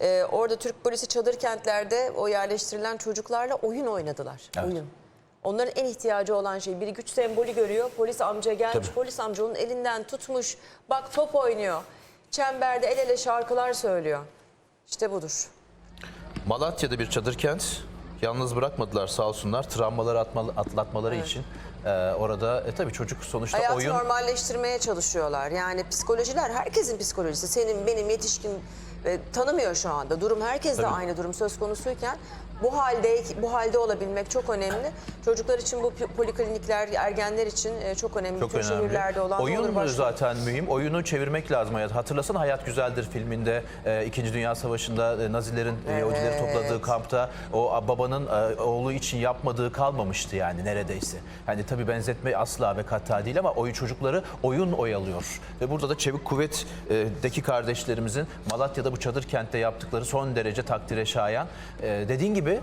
Ee, orada Türk polisi çadır kentlerde o yerleştirilen çocuklarla oyun oynadılar. Evet. Oyun. Onların en ihtiyacı olan şey bir güç sembolü görüyor. Polis amca gelmiş. Tabii. Polis amca onun elinden tutmuş. Bak top oynuyor. Çemberde el ele şarkılar söylüyor. İşte budur. Malatya'da bir çadır kent. Yalnız bırakmadılar sağ olsunlar. Travmaları atma- atlatmaları için. Ee, orada e, tabii çocuk sonuçta Hayatı oyun normalleştirmeye çalışıyorlar. Yani psikolojiler herkesin psikolojisi. Senin benim yetişkin e, tanımıyor şu anda. Durum herkeste Tabii. aynı durum söz konusuyken bu halde bu halde olabilmek çok önemli. Çocuklar için bu poliklinikler, ergenler için e, çok önemli. Çok Bütün önemli. şehirlerde olan Oyun başvurun. zaten mühim. Oyunu çevirmek lazım hayat. Hatırlasana Hayat Güzeldir filminde e, İkinci Dünya Savaşı'nda e, Nazilerin e, Yahudileri topladığı kampta o babanın e, oğlu için yapmadığı kalmamıştı yani neredeyse. Hani tabii benzetme asla ve kata değil ama oyun çocukları oyun oyalıyor. Ve burada da Çevik Kuvvet'deki kardeşlerimizin Malatya'da bu çadır kentte yaptıkları son derece takdire şayan. E, dediğin gibi gibi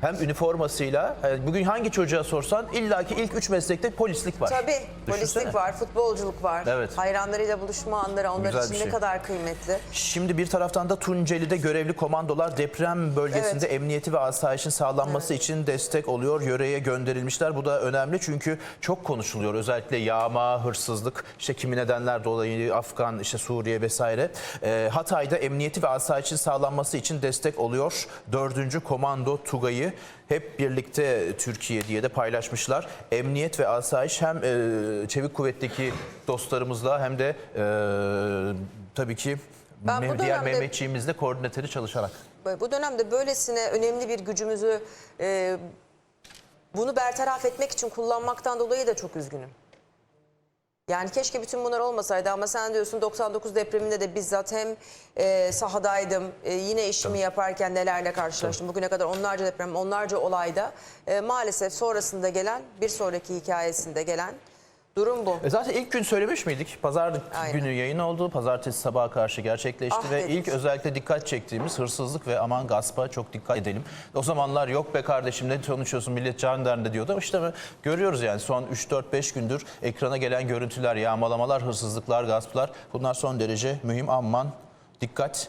hem üniformasıyla e, bugün hangi çocuğa sorsan illaki ilk üç meslekte polislik var. Tabii polislik var, futbolculuk var. Evet. Hayranlarıyla buluşma anları onlar Güzel için bir ne şey. kadar kıymetli. Şimdi bir taraftan da Tunceli'de görevli komandolar deprem bölgesinde emniyeti ve asayişin sağlanması için destek oluyor. Yöreye gönderilmişler. Bu da önemli çünkü çok konuşuluyor. Özellikle yağma, hırsızlık, işte kimi nedenler dolayı Afgan, işte Suriye vesaire. Ee, Hatay'da emniyeti ve asayişin sağlanması için destek oluyor. 4. Komando Tugay'ı hep birlikte Türkiye diye de paylaşmışlar. Emniyet ve asayiş hem e, çevik kuvvetteki dostlarımızla hem de e, tabii ki Ben bu diğer dönemde- Mehmetçiğimizle koordinatörü çalışarak. Bu dönemde böylesine önemli bir gücümüzü e, bunu bertaraf etmek için kullanmaktan dolayı da çok üzgünüm. Yani keşke bütün bunlar olmasaydı ama sen diyorsun 99 depreminde de bizzat hem e, sahadaydım e, yine işimi yaparken nelerle karşılaştım. Bugüne kadar onlarca deprem, onlarca olayda e, maalesef sonrasında gelen bir sonraki hikayesinde gelen durum bu. E zaten ilk gün söylemiş miydik? Pazar Aynen. günü yayın oldu. Pazartesi sabaha karşı gerçekleşti Ah ve dedik. ilk özellikle dikkat çektiğimiz hırsızlık ve aman gaspa çok dikkat edelim. O zamanlar yok be kardeşim ne konuşuyorsun millet can derdinde diyordu. İşte görüyoruz yani son 3-4-5 gündür ekrana gelen görüntüler, yağmalamalar, hırsızlıklar, gasplar bunlar son derece mühim aman dikkat.